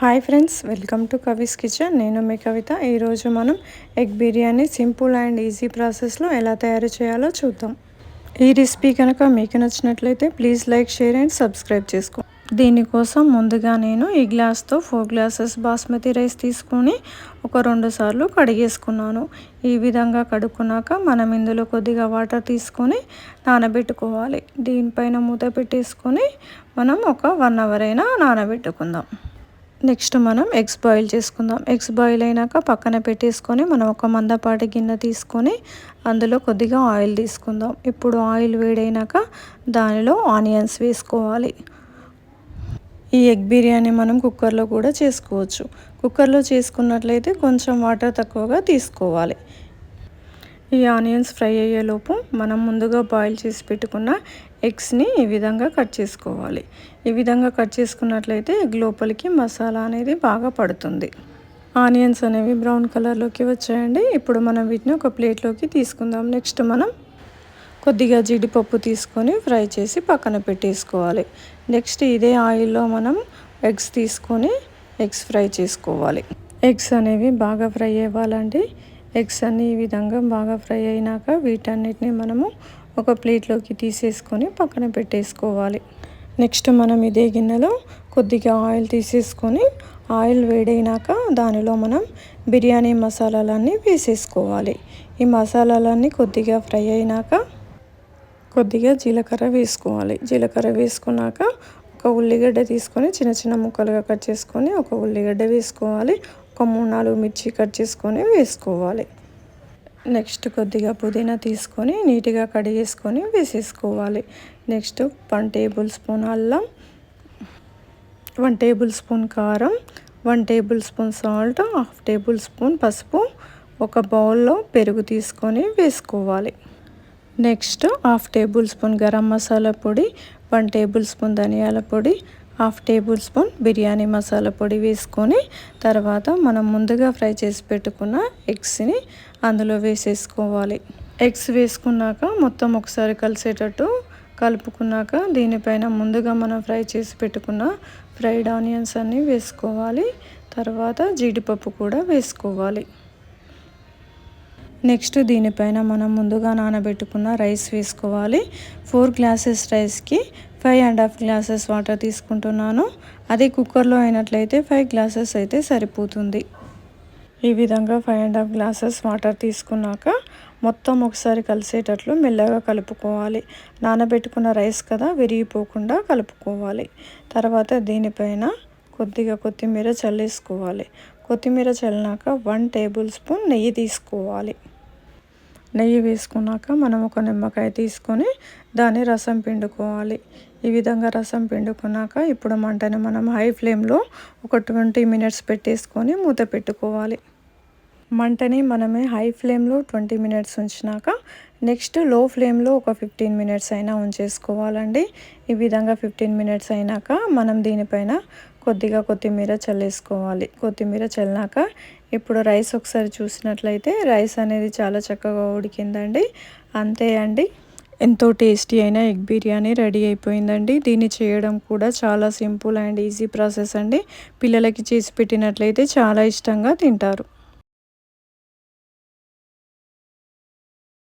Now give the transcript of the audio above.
Hi friends welcome to Kavi's kitchen. నేను మీ కవిత. ఈరోజు మనం egg biryani simple and easy ప్రాసెస్లో ఎలా తయారు చేయాలో చూద్దాం. ఈ రెసిపీ కనుక మీకు నచ్చినట్లయితే please like share and subscribe చేసుకో. దీనికోసం ముందుగా నేను ఈ గ్లాస్తో ఫోర్ గ్లాసెస్ బాస్మతి రైస్ తీసుకొని ఒక రెండు సార్లు కడిగేసుకున్నాను. ఈ విధంగా కడుక్కున్నాక మనం ఇందులో కొద్దిగా వాటర్ తీసుకొని నానబెట్టుకోవాలి. దీనిపైన మూత పెట్టేసుకొని మనం ఒక వన్ అవర్ అయినా నానబెట్టుకుందాం. నెక్స్ట్ మనం ఎగ్స్ బాయిల్ చేసుకుందాం. ఎగ్స్ బాయిల్ అయినాక పక్కన పెట్టేసుకొని మనం ఒక మందపాటి గిన్నె తీసుకొని అందులో కొద్దిగా ఆయిల్ తీసుకుందాం. ఇప్పుడు ఆయిల్ వేడైనాక దానిలో ఆనియన్స్ వేసుకోవాలి. ఈ ఎగ్ బిర్యానీ మనం కుక్కర్లో కూడా చేసుకోవచ్చు. కుక్కర్లో చేసుకున్నట్లయితే కొంచెం వాటర్ తక్కువగా తీసుకోవాలి. ఈ ఆనియన్స్ ఫ్రై అయ్యేలోపు మనం ముందుగా బాయిల్ చేసి పెట్టుకున్న ఎగ్స్ని ఈ విధంగా కట్ చేసుకోవాలి. ఈ విధంగా కట్ చేసుకున్నట్లయితే ఎగ్ లోపలికి మసాలా అనేది బాగా పడుతుంది. ఆనియన్స్ అనేవి బ్రౌన్ కలర్లోకి వచ్చాయండి. ఇప్పుడు మనం వీటిని ఒక ప్లేట్లోకి తీసుకుందాం. నెక్స్ట్ మనం కొద్దిగా జీడిపప్పు తీసుకొని ఫ్రై చేసి పక్కన పెట్టేసుకోవాలి. నెక్స్ట్ ఇదే ఆయిల్లో మనం ఎగ్స్ తీసుకొని ఎగ్స్ ఫ్రై చేసుకోవాలి. ఎగ్స్ అనేవి బాగా ఫ్రై అవ్వాలండి. ఎగ్స్ అన్ని ఈ విధంగా బాగా ఫ్రై అయినాక వీటన్నిటిని మనము ఒక ప్లేట్లోకి తీసేసుకొని పక్కన పెట్టేసుకోవాలి. నెక్స్ట్ మనం ఇదే గిన్నెలో కొద్దిగా ఆయిల్ తీసేసుకొని ఆయిల్ వేడైనాక దానిలో మనం బిర్యానీ మసాలాలన్నీ వేసేసుకోవాలి. ఈ మసాలాలన్నీ కొద్దిగా ఫ్రై అయినాక కొద్దిగా జీలకర్ర వేసుకోవాలి. జీలకర్ర వేసుకున్నాక ఒక ఉల్లిగడ్డ తీసుకొని చిన్న చిన్న ముక్కలుగా కట్ చేసుకొని ఒక ఉల్లిగడ్డ వేసుకోవాలి. ఒక మూడు నాలుగు మిర్చి కట్ చేసుకొని వేసుకోవాలి. నెక్స్ట్ కొద్దిగా పుదీనా తీసుకొని నీట్గా కడిగేసుకొని వేసేసుకోవాలి. నెక్స్ట్ వన్ టేబుల్ స్పూన్ అల్లం వన్ టేబుల్ స్పూన్ కారం one tablespoon salt half tablespoon పసుపు ఒక బౌల్లో పెరుగు తీసుకొని వేసుకోవాలి. Next half tablespoon garam masala పొడి వన్ టేబుల్ స్పూన్ ధనియాల పొడి half tablespoon biryani masala పొడి వేసుకొని తర్వాత మనం ముందుగా ఫ్రై చేసి పెట్టుకున్న ఎగ్స్ని అందులో వేసేసుకోవాలి. ఎగ్స్ వేసుకున్నాక మొత్తం ఒకసారి కలిసేటట్టు కలుపుకున్నాక దీనిపైన ముందుగా మనం ఫ్రై చేసి పెట్టుకున్న ఫ్రైడ్ ఆనియన్స్ అన్నీ వేసుకోవాలి. తర్వాత జీడిపప్పు కూడా వేసుకోవాలి. నెక్స్ట్ దీనిపైన మనం ముందుగా నానబెట్టుకున్న రైస్ వేసుకోవాలి. ఫోర్ గ్లాసెస్ రైస్కి five and half glasses water తీసుకుంటున్నాను. అదే కుక్కర్లో అయినట్లయితే ఫైవ్ గ్లాసెస్ అయితే సరిపోతుంది. ఈ విధంగా five and half glasses water తీసుకున్నాక మొత్తం ఒకసారి కలిసేటట్లు మెల్లగా కలుపుకోవాలి. నానబెట్టుకున్న రైస్ కదా విరిగిపోకుండా కలుపుకోవాలి. తర్వాత దీనిపైన కొద్దిగా కొత్తిమీర చల్లేసుకోవాలి. కొత్తిమీర చల్లినాక వన్ టేబుల్ స్పూన్ నెయ్యి తీసుకోవాలి. నెయ్యి వేసుకున్నాక మనం ఒక నిమ్మకాయ తీసుకొని దాన్ని రసం పిండుకోవాలి. ఈ విధంగా రసం పిండుకున్నాక ఇప్పుడు మంటని మనం హై ఫ్లేమ్లో ఒక ట్వంటీ మినిట్స్ పెట్టేసుకొని మూత పెట్టుకోవాలి. మంటని మనమే హై ఫ్లేమ్లో ట్వంటీ మినిట్స్ ఉంచినాక నెక్స్ట్లో ఫ్లేమ్లో ఒక ఫిఫ్టీన్ మినిట్స్ అయినా ఉంచేసుకోవాలండి. ఈ విధంగా ఫిఫ్టీన్ మినిట్స్ అయినాక మనం దీనిపైన కొద్దిగా కొత్తిమీర చల్లేసుకోవాలి. కొత్తిమీర చల్లినాక ఇప్పుడు రైస్ ఒకసారి చూసినట్లయితే రైస్ అనేది చాలా చక్కగా ఉడికిందండి. అంతే అండి. ఎంతో టేస్టీ అయిన ఎగ్ బిర్యానీ రెడీ అయిపోయిందండి. దీన్ని చేయడం కూడా చాలా సింపుల్ అండ్ ఈజీ ప్రాసెస్ అండి. పిల్లలకి చేసి పెట్టినట్లయితే చాలా ఇష్టంగా తింటారు.